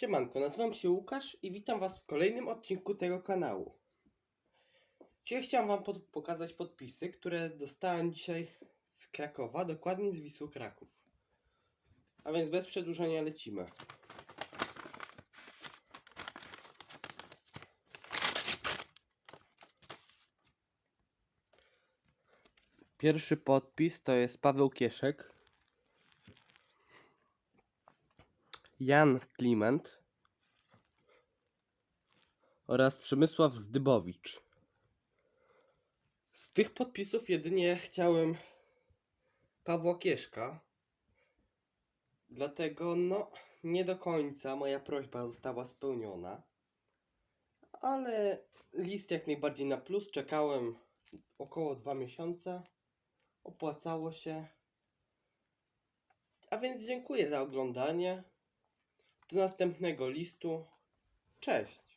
Siemanko, nazywam się Łukasz i witam Was w kolejnym odcinku tego kanału. Dzisiaj chciałem Wam pod pokazać podpisy, które dostałem dzisiaj z Krakowa, dokładnie z Wisły Kraków. A więc bez przedłużania lecimy. Pierwszy podpis to jest Paweł Kieszek. Jan Kliment oraz Przemysław Zdybowicz. Z tych podpisów jedynie chciałem Pawła Kieszka. Dlatego no nie do końca moja prośba została spełniona. Ale list jak najbardziej na plus. Czekałem około dwa miesiące. Opłacało się. A więc dziękuję za oglądanie. Do następnego listu. Cześć.